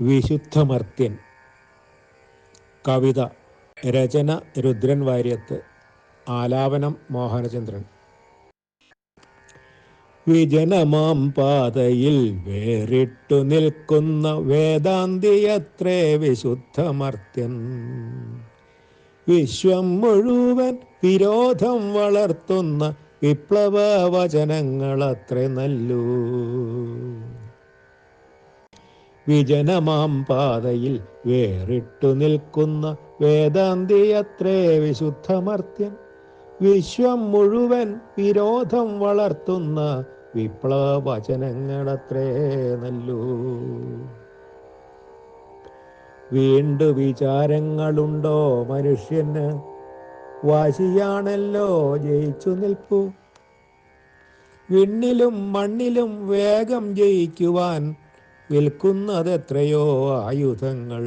വിശുദ്ധമർത്യൻ. കവിത രചന രുദ്രൻ വാര്യത്ത് ആലാപനം മോഹനചന്ദ്രൻ. വിജനമാം പാതയിൽ വേറിട്ടു നിൽക്കുന്ന വേദാന്തിയത്രേ വിശുദ്ധമർത്യൻ. വിശ്വം മുഴുവൻ വിരോധം വളർത്തുന്ന വിപ്ലവ വചനങ്ങളത്രേ നല്ലൂ. വിജനമാം പാതയിൽ വേറിട്ടു നിൽക്കുന്ന വേദാന്തിയത്രേ വിശുദ്ധമർത്യൻ. വിശ്വം മുഴുവൻ വിരോധം വളർത്തുന്ന വിപ്ലവചനങ്ങളത്രേ നല്ലൂ. വീണ്ടു വിചാരങ്ങളുണ്ടോ മനുഷ്യന്? വാശിയാണല്ലോ ജയിച്ചു നിൽപ്പു. വിണ്ണിലും മണ്ണിലും വേഗം ജയിക്കുവാൻ വിൽക്കുന്നതെത്രയോ ആയുധങ്ങൾ.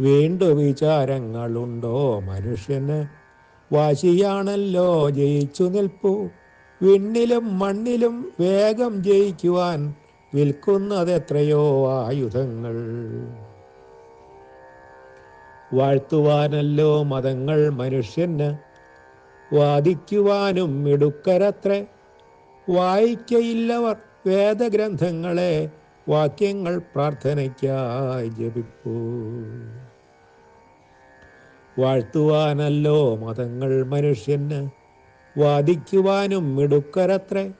വീണ്ടു വിചാരങ്ങളുണ്ടോ മനുഷ്യന്? വാശിയാണല്ലോ ജയിച്ചു നിൽപ്പു. വിണ്ണിലും മണ്ണിലും വേഗം ജയിക്കുവാൻ വിൽക്കുന്നത് എത്രയോ ആയുധങ്ങൾ. വാഴ്ത്തുവാനല്ലോ മതങ്ങൾ മനുഷ്യന്. വാദിക്കുവാനും മിടുക്കരത്രേ. വായിക്കയില്ലവർ വേദഗ്രന്ഥങ്ങളെ വാക്യങ്ങൾ പ്രാർത്ഥനയ്ക്കായി ജപിപ്പൂ. വാഴ്ത്തുവാനല്ലോ മതങ്ങൾ മനുഷ്യന് വാദിക്കുവാനും മിടുക്കരത്രേ.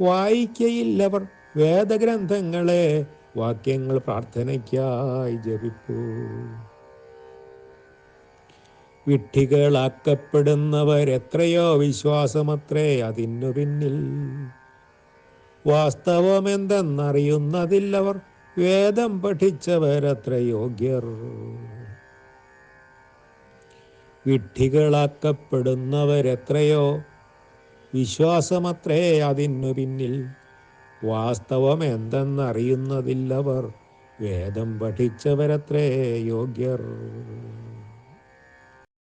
വായിക്കയില്ലവർ വേദഗ്രന്ഥങ്ങളെ വാക്യങ്ങൾ പ്രാർത്ഥനയ്ക്കായി ജപിപ്പൂ. വിഡ്ഢികളാക്കപ്പെടുന്നവരെത്രയോ വിശ്വാസമത്രേ അതിനു പിന്നിൽ. വാസ്തവമെന്തെന്നറിയുന്നതില്ലവർ വേദം പഠിച്ചവരത്ര യോഗ്യർ. വിഡ്ഢികളാക്കപ്പെടുന്നവരെത്രയോ വിശ്വാസമത്രേ അതിനു പിന്നിൽ. വാസ്തവം എന്തെന്നറിയുന്നതില്ലവർ വേദം പഠിച്ചവരത്രേ യോഗ്യർ.